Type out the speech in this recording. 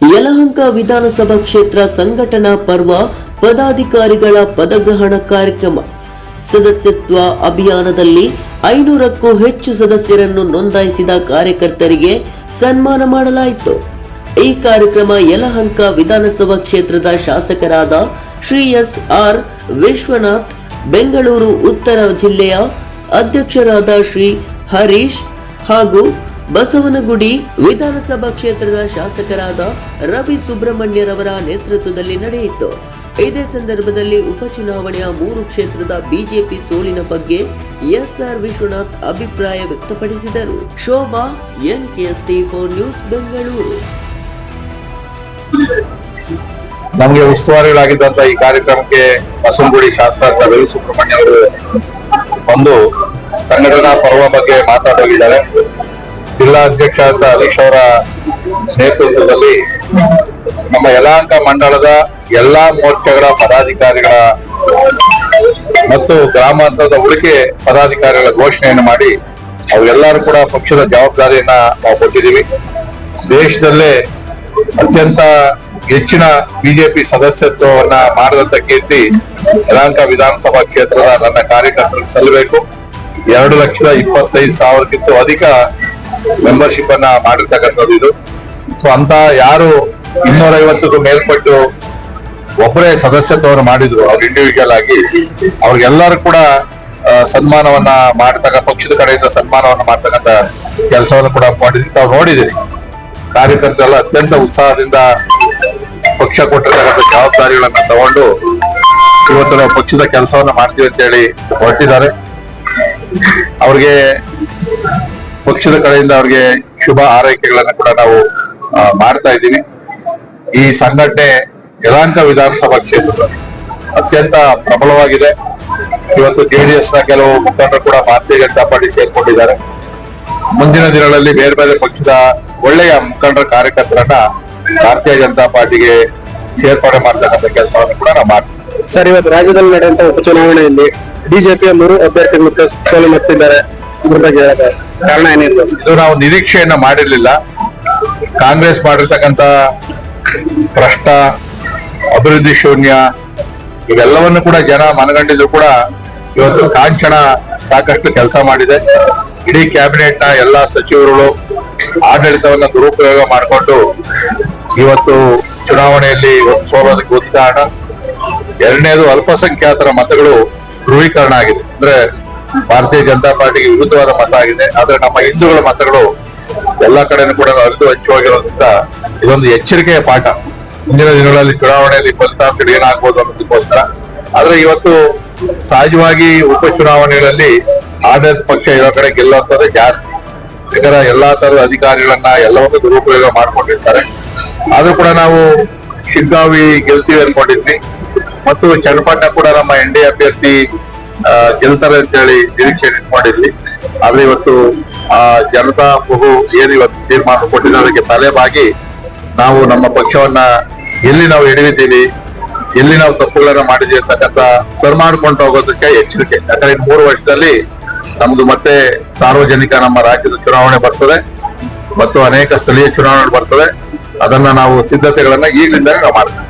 ಯಲಹಂಕ ವಿಧಾನಸಭಾ ಕ್ಷೇತ್ರ ಸಂಘಟನಾ ಪರ್ವ ಪದಾಧಿಕಾರಿಗಳ ಪದಗ್ರಹಣ ಕಾರ್ಯಕ್ರಮ. ಸದಸ್ಯತ್ವ ಅಭಿಯಾನದಲ್ಲಿ ಐನೂರಕ್ಕೂ ಹೆಚ್ಚು ಸದಸ್ಯರನ್ನು ನೋಂದಾಯಿಸಿದ ಕಾರ್ಯಕರ್ತರಿಗೆ ಸನ್ಮಾನ ಮಾಡಲಾಯಿತು. ಈ ಕಾರ್ಯಕ್ರಮ ಯಲಹಂಕ ವಿಧಾನಸಭಾ ಕ್ಷೇತ್ರದ ಶಾಸಕರಾದ ಶ್ರೀ ಎಸ್ ಆರ್ ವಿಶ್ವನಾಥ್, ಬೆಂಗಳೂರು ಉತ್ತರ ಜಿಲ್ಲೆಯ ಅಧ್ಯಕ್ಷರಾದ ಶ್ರೀ ಹರೀಶ್ ಹಾಗೂ ಬಸವನಗುಡಿ ವಿಧಾನಸಭಾ ಕ್ಷೇತ್ರದ ಶಾಸಕರಾದ ರವಿ ಸುಬ್ರಹ್ಮಣ್ಯರವರ ನೇತೃತ್ವದಲ್ಲಿ ನಡೆಯಿತು. ಇದೇ ಸಂದರ್ಭದಲ್ಲಿ ಉಪಚುನಾವಣೆಯ ಮೂರು ಕ್ಷೇತ್ರದ ಬಿಜೆಪಿ ಸೋಲಿನ ಬಗ್ಗೆ ಎಸ್ಆರ್ ವಿಶ್ವನಾಥ್ ಅಭಿಪ್ರಾಯ ವ್ಯಕ್ತಪಡಿಸಿದರು. Shobha N K S T four news, Bengaluru. ನಮಗೆ ಉಸ್ತುವಾರಿಗಳಾಗಿದ್ದಂತ ಈ ಕಾರ್ಯಕ್ರಮಕ್ಕೆ ಬಸವನಗುಡಿ ಶಾಸಕ ರವಿ ಸುಬ್ರಹ್ಮಣ್ಯ ಅವರು ಬಂದು ಸಂಘಟನಾ ಪರ್ವ ಬಗ್ಗೆ ಮಾತಾಡೋಗಿದ್ದಾರೆ ಜಿಲ್ಲಾ ಅಧ್ಯಕ್ಷ ಅಂತ ಹರೀಶ್ ಅವರ ನೇತೃತ್ವದಲ್ಲಿ ನಮ್ಮ ಯಲಹಂಕ ಮಂಡಳದ ಎಲ್ಲಾ ಮೋರ್ಚಾಗಳ ಪದಾಧಿಕಾರಿಗಳ ಮತ್ತು ಗ್ರಾಮಾಂತರದ ಉಳಿಕೆ ಪದಾಧಿಕಾರಿಗಳ ಘೋಷಣೆಯನ್ನು ಮಾಡಿ ಅವರೆಲ್ಲರೂ ಕೂಡ ಪಕ್ಷದ ಜವಾಬ್ದಾರಿಯನ್ನ ನಾವು ಕೊಟ್ಟಿದ್ದೀವಿ. ದೇಶದಲ್ಲೇ ಅತ್ಯಂತ ಹೆಚ್ಚಿನ ಬಿಜೆಪಿ ಸದಸ್ಯತ್ವವನ್ನ ಮಾಡಿದಂತ ಕೀರ್ತಿ ಯಲಹಂಕ ವಿಧಾನಸಭಾ ಕ್ಷೇತ್ರದ ನನ್ನ ಕಾರ್ಯಕರ್ತರಿಗೆ ಸಲ್ಲಬೇಕು. ಎರಡು ಲಕ್ಷದ ಇಪ್ಪತ್ತೈದು ಸಾವಿರಕ್ಕಿಂತ ಅಧಿಕ ಮೆಂಬರ್ಶಿಪ್ ಅನ್ನ ಮಾಡಿರ್ತಕ್ಕಂಥದ್ದು ಇದು. ಸೊ ಅಂತ ಯಾರು ಇನ್ನೂರ ಐವತ್ತಕ್ಕೂ ಮೇಲ್ಪಟ್ಟು ಒಬ್ಬರೇ ಸದಸ್ಯತ್ವವನ್ನು ಮಾಡಿದ್ರು, ಅವ್ರು ಇಂಡಿವಿಜುವಲ್ ಆಗಿ, ಅವ್ರಿಗೆಲ್ಲರೂ ಕೂಡ ಸನ್ಮಾನವನ್ನ ಮಾಡ್ತಕ್ಕ, ಪಕ್ಷದ ಕಡೆಯಿಂದ ಸನ್ಮಾನವನ್ನ ಮಾಡ್ತಕ್ಕಂತ ಕೆಲಸವನ್ನು ಕೂಡ ಮಾಡಿದ್ವಿ ತಾವು ನೋಡಿದಿರಿ, ಕಾರ್ಯಕರ್ತರೆಲ್ಲ ಅತ್ಯಂತ ಉತ್ಸಾಹದಿಂದ ಪಕ್ಷ ಕೊಟ್ಟಿರ್ತಕ್ಕಂಥ ಜವಾಬ್ದಾರಿಗಳನ್ನ ತಗೊಂಡು ಇವತ್ತು ನಾವು ಪಕ್ಷದ ಕೆಲಸವನ್ನ ಮಾಡ್ತೀವಿ ಅಂತ ಹೇಳಿ ಹೊರಟಿದ್ದಾರೆ. ಅವ್ರಿಗೆ ಪಕ್ಷದ ಕಡೆಯಿಂದ ಅವ್ರಿಗೆ ಶುಭ ಆರೈಕೆಗಳನ್ನ ಕೂಡ ನಾವು ಮಾಡ್ತಾ ಇದ್ದೀವಿ. ಈ ಸಂಘಟನೆ ಯಲಾಂಕ ವಿಧಾನಸಭಾ ಕ್ಷೇತ್ರದಲ್ಲಿ ಅತ್ಯಂತ ಪ್ರಬಲವಾಗಿದೆ. ಇವತ್ತು ಜೆಡಿಎಸ್ನ ಕೆಲವು ಮುಖಂಡರು ಕೂಡ ಭಾರತೀಯ ಜನತಾ ಪಾರ್ಟಿ ಸೇರ್ಕೊಂಡಿದ್ದಾರೆ. ಮುಂದಿನ ದಿನಗಳಲ್ಲಿ ಬೇರೆ ಬೇರೆ ಪಕ್ಷದ ಒಳ್ಳೆಯ ಮುಖಂಡರ ಕಾರ್ಯಕರ್ತರನ್ನ ಭಾರತೀಯ ಜನತಾ ಪಾರ್ಟಿಗೆ ಸೇರ್ಪಡೆ ಮಾಡ್ತಕ್ಕಂಥ ಕೆಲಸವನ್ನು ಕೂಡ ನಾವು ಮಾಡ್ತೀವಿ. ಸರ್, ಇವತ್ತು ರಾಜ್ಯದಲ್ಲಿ ನಡೆಯುವಂತಹ ಉಪಚುನಾವಣೆಯಲ್ಲಿ ಬಿಜೆಪಿಯ ಮೂರು ಅಭ್ಯರ್ಥಿಗಳು ಸೋಲು ಮತ್ತಿದ್ದಾರೆ ಇದ್ರ ಬಗ್ಗೆ ಹೇಳೋದು ಕಾರಣ ಏನಿದೆ ಇದು ನಾವು ನಿರೀಕ್ಷೆಯನ್ನ ಮಾಡಿರ್ಲಿಲ್ಲ. ಕಾಂಗ್ರೆಸ್ ಮಾಡಿರ್ತಕ್ಕಂತ ಭ್ರಷ್ಟ, ಅಭಿವೃದ್ಧಿ ಶೂನ್ಯ, ಇವೆಲ್ಲವನ್ನು ಕೂಡ ಜನ ಮನಗಂಡಿದ್ರು ಕೂಡ ಇವತ್ತು ಕಾಂಚನ ಸಾಕಷ್ಟು ಕೆಲಸ ಮಾಡಿದೆ. ಇಡೀ ಕ್ಯಾಬಿನೆಟ್ನ ಎಲ್ಲಾ ಸಚಿವರುಗಳು, ಆಡಳಿತವನ್ನ ದುರುಪಯೋಗ ಮಾಡಿಕೊಂಡು ಇವತ್ತು ಚುನಾವಣೆಯಲ್ಲಿ ಸೋಲೋದಕ್ಕೆ ಒಂದು ಎರಡನೇದು ಅಲ್ಪಸಂಖ್ಯಾತರ ಮತಗಳು ಧ್ರುವೀಕರಣ ಆಗಿದೆ. ಅಂದ್ರೆ ಭಾರತೀಯ ಜನತಾ ಪಾರ್ಟಿಗೆ ವಿರುದ್ಧವಾದ ಮತ ಆಗಿದೆ. ಆದ್ರೆ ನಮ್ಮ ಹಿಂದೂಗಳ ಮತಗಳು ಎಲ್ಲಾ ಕಡೆನೂ ಕೂಡ ಅರಿದು ಹಚ್ಚುವಾಗಿರೋದ್ರಿಂದ ಇದೊಂದು ಎಚ್ಚರಿಕೆಯ ಪಾಠ. ಮುಂದಿನ ದಿನಗಳಲ್ಲಿ ಚುನಾವಣೆಯಲ್ಲಿ ಫಲಿತಾಂಶ ಏನಾಗ್ಬೋದು ಅನ್ನೋದಕ್ಕೋಸ್ಕರ. ಆದ್ರೆ ಇವತ್ತು ಸಹಜವಾಗಿ ಉಪಚುನಾವಣೆಗಳಲ್ಲಿ ಆಡಳಿತ ಪಕ್ಷ ಇರೋ ಕಡೆ ಗೆಲ್ಲುವಂತದ್ದೇ ಜಾಸ್ತಿ. ಯಾಕಂದ್ರೆ ಎಲ್ಲಾ ತರದ ಅಧಿಕಾರಿಗಳನ್ನ ಎಲ್ಲವನ್ನು ದುರುಪಯೋಗ ಮಾಡ್ಕೊಂಡಿರ್ತಾರೆ. ಆದ್ರೂ ಕೂಡ ನಾವು ಶಿಗ್ಗಾವಿ ಗೆಲ್ತೀವಿ ಅನ್ಕೊಂಡಿದ್ವಿ. ಮತ್ತು ಚನ್ನಪಟ್ಟಣ ಕೂಡ ನಮ್ಮ ಎನ್ ಡಿ ಅಭ್ಯರ್ಥಿ ಗೆಲ್ತಾರೆ ಅಂತ ಹೇಳಿ ನಿರೀಕ್ಷೆ ಇಟ್ಕೊಂಡಿದ್ವಿ ಆದ್ರೆ ಇವತ್ತು, ಆ, ಜನತಾ ಬಹು ಏನು ಇವತ್ತು ತೀರ್ಮಾನ ಕೊಟ್ಟಿದ್ದಾರೆ ತಲೆ ತಲೆಬಾಗಿ ನಾವು ನಮ್ಮ ಪಕ್ಷವನ್ನ ಎಲ್ಲಿ ನಾವು ಹಿಡಿದಿದ್ದೀವಿ, ಎಲ್ಲಿ ನಾವು ತಪ್ಪುಗಳನ್ನ ಮಾಡಿದ್ವಿ ಅಂತಕ್ಕಂಥ ಸರ್ ಮಾಡ್ಕೊಂಡು ಹೋಗೋದಕ್ಕೆ ಎಚ್ಚರಿಕೆ. ಯಾಕಂದ್ರೆ ಮೂರು ವರ್ಷದಲ್ಲಿ ನಮ್ದು ಮತ್ತೆ ಸಾರ್ವಜನಿಕ ನಮ್ಮ ರಾಜ್ಯದ ಚುನಾವಣೆ ಬರ್ತದೆ ಮತ್ತು ಅನೇಕ ಸ್ಥಳೀಯ ಚುನಾವಣೆ ಬರ್ತದೆ. ಅದನ್ನ ನಾವು ಸಿದ್ಧತೆಗಳನ್ನ ಈಗಿಂದಲೇ ನಾವು ಮಾಡ್ತೀವಿ.